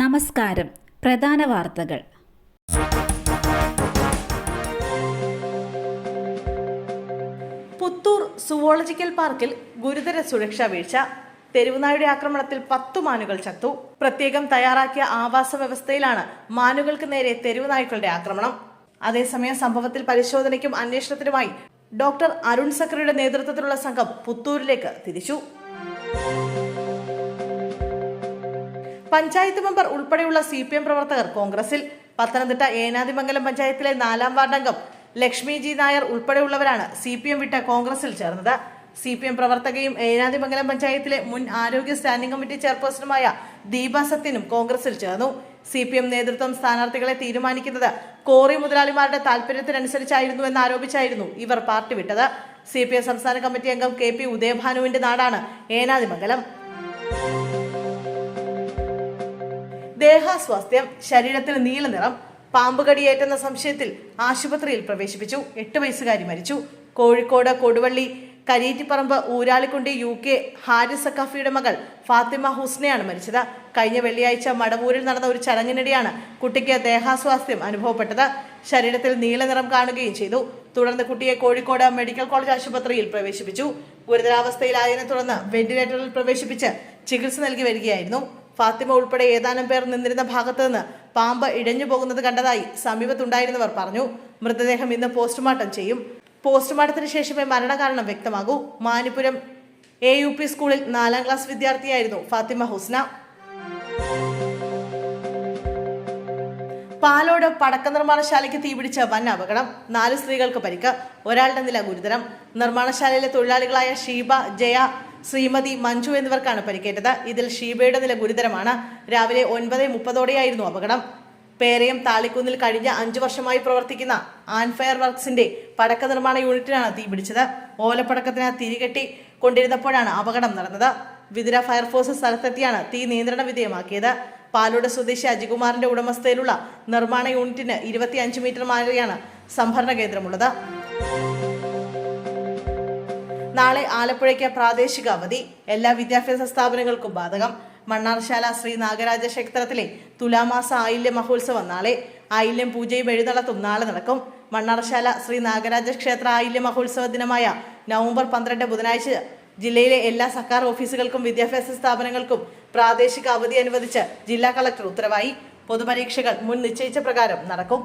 നമസ്കാരം. പ്രധാന വാർത്തകൾ. പുത്തൂർ സുവോളജിക്കൽ പാർക്കിൽ ഗുരുതര സുരക്ഷാ വീഴ്ച. തെരുവുനായുടെ ആക്രമണത്തിൽ പത്തു മാനുകൾ ചത്തു. പ്രത്യേകം തയ്യാറാക്കിയ ആവാസ വ്യവസ്ഥയിലാണ് മാനുകൾക്ക് നേരെ തെരുവുനായ്ക്കളുടെ ആക്രമണം. അതേസമയം സംഭവത്തിൽ പരിശോധനയ്ക്കും അന്വേഷണത്തിനുമായി ഡോക്ടർ അരുൺ സക്രയുടെ നേതൃത്വത്തിലുള്ള സംഘം പുത്തൂരിലേക്ക് തിരിച്ചു. പഞ്ചായത്ത് മെമ്പർ ഉൾപ്പെടെയുള്ള സി പി എം പ്രവർത്തകർ കോൺഗ്രസിൽ. പത്തനംതിട്ട ഏനാതിമംഗലം പഞ്ചായത്തിലെ നാലാം വാർഡംഗം ലക്ഷ്മി ജി നായർ ഉൾപ്പെടെയുള്ളവരാണ് സി പി എം വിട്ട് കോൺഗ്രസിൽ ചേർന്നത്. സി പി എം പ്രവർത്തകയും ഏനാതിമംഗലം പഞ്ചായത്തിലെ മുൻ ആരോഗ്യ സ്റ്റാൻഡിംഗ് കമ്മിറ്റി ചെയർപേഴ്സണുമായ ദീപ സത്യനും കോൺഗ്രസിൽ ചേർന്നു. സി പി എം നേതൃത്വം സ്ഥാനാർത്ഥികളെ തീരുമാനിക്കുന്നത് കോറി മുതലാളിമാരുടെ താല്പര്യത്തിനനുസരിച്ചായിരുന്നു എന്ന് ആരോപിച്ചായിരുന്നു ഇവർ പാർട്ടി വിട്ടത്. സി പി എം സംസ്ഥാന കമ്മിറ്റി അംഗം കെ പി ഉദയഭാനുവിന്റെ നാടാണ് ഏനാദിമംഗലം ദേഹാസ്വാസ്ഥ്യം ശരീരത്തിൽ നീലനിറം പാമ്പ് കടിയേറ്റെന്ന സംശയത്തിൽ ആശുപത്രിയിൽ പ്രവേശിപ്പിച്ചു. എട്ട് വയസ്സുകാരി മരിച്ചു. കോഴിക്കോട് കൊടുവള്ളി കരീറ്റിപ്പറമ്പ് ഊരാളിക്കുണ്ടി യു കെ ഹാരിസ് സക്കാഫിയുടെ മകൾ ഫാത്തിമ ഹുസ്നയാണ് മരിച്ചത്. കഴിഞ്ഞ വെള്ളിയാഴ്ച മടവൂരിൽ നടന്ന ഒരു ചടങ്ങിനിടെയാണ് കുട്ടിക്ക് ദേഹാസ്വാസ്ഥ്യം അനുഭവപ്പെട്ടത്. ശരീരത്തിൽ നീലനിറം കാണുകയും ചെയ്തു. തുടർന്ന് കുട്ടിയെ കോഴിക്കോട് മെഡിക്കൽ കോളേജ് ആശുപത്രിയിൽ പ്രവേശിപ്പിച്ചു. ഗുരുതരാവസ്ഥയിലായതിനെ തുടർന്ന് വെന്റിലേറ്ററിൽ പ്രവേശിപ്പിച്ച് ചികിത്സ നൽകി വരികയായിരുന്നു. ഫാത്തിമ ഉൾപ്പെടെ ഏതാനും പേർ നിന്നിരുന്ന ഭാഗത്ത് നിന്ന് പാമ്പ് ഇഴഞ്ഞു പോകുന്നത് കണ്ടതായി സമീപത്തുണ്ടായിരുന്നവർ പറഞ്ഞു. മൃതദേഹം ഇന്ന് പോസ്റ്റ്മോർട്ടം ചെയ്യും. പോസ്റ്റ്മോർട്ടത്തിന് ശേഷമേ മരണകാരണം വ്യക്തമാകൂ. മാനിപ്പുരം എ യു പി സ്കൂളിൽ നാലാം ക്ലാസ് വിദ്യാർത്ഥിയായിരുന്നു ഫാത്തിമ ഹുസ്ന. പാലോട് പടക്ക നിർമ്മാണശാലയ്ക്ക് തീപിടിച്ച വൻ അപകടം. നാല് സ്ത്രീകൾക്ക് പരിക്ക് ഒരാളുടെ നില ഗുരുതരം. നിർമ്മാണശാലയിലെ തൊഴിലാളികളായ ഷീബ ജയ ശ്രീമതി മഞ്ജു എന്നിവർക്കാണ് പരിക്കേറ്റത്. ഇതിൽ ഷീബയുടെ നില ഗുരുതരമാണ്. രാവിലെ ഒൻപത് മുപ്പതോടെയായിരുന്നു അപകടം. പേരയം താളിക്കുന്നിൽ കഴിഞ്ഞ അഞ്ചു വർഷമായി പ്രവർത്തിക്കുന്ന ആൻഫയർ വർക്സിന്റെ പടക്ക നിർമ്മാണ യൂണിറ്റിനാണ് തീ തീപിടിച്ചത് ഓലപ്പടക്കത്തിന് തിരികെട്ടി കൊണ്ടിരുന്നപ്പോഴാണ് അപകടം നടന്നത്. വിതുര ഫയർഫോഴ്സ് സ്ഥലത്തെത്തിയാണ് തീ നിയന്ത്രണ വിധേയമാക്കിയത്. പാലോട് സ്വദേശി അജികുമാറിന്റെ ഉടമസ്ഥയിലുള്ള നിർമ്മാണ യൂണിറ്റിന് ഇരുപത്തിയഞ്ച് മീറ്റർ മാറിയാണ് സംഭരണ കേന്ദ്രമുള്ളത്. നാളെ ആലപ്പുഴയ്ക്ക് പ്രാദേശിക അവധി. എല്ലാ വിദ്യാഭ്യാസ സ്ഥാപനങ്ങൾക്കും ബാധകം. മണ്ണാർശാല ശ്രീ നാഗരാജ ക്ഷേത്രത്തിലെ തുലാമാസ ആയില്യ മഹോത്സവം നാളെ. ആയില്യം പൂജയും എഴുന്നള്ളത്തും നാളെ നടക്കും. മണ്ണാർശാല ശ്രീ നാഗരാജ ക്ഷേത്ര ആയില്യ മഹോത്സവ ദിനമായ നവംബർ പന്ത്രണ്ട് ബുധനാഴ്ച ജില്ലയിലെ എല്ലാ സർക്കാർ ഓഫീസുകൾക്കും വിദ്യാഭ്യാസ സ്ഥാപനങ്ങൾക്കും പ്രാദേശിക അവധി അനുവദിച്ച് ജില്ലാ കളക്ടർ ഉത്തരവായി. പൊതുപരീക്ഷകൾ മുൻ നിശ്ചയിച്ച പ്രകാരം നടക്കും.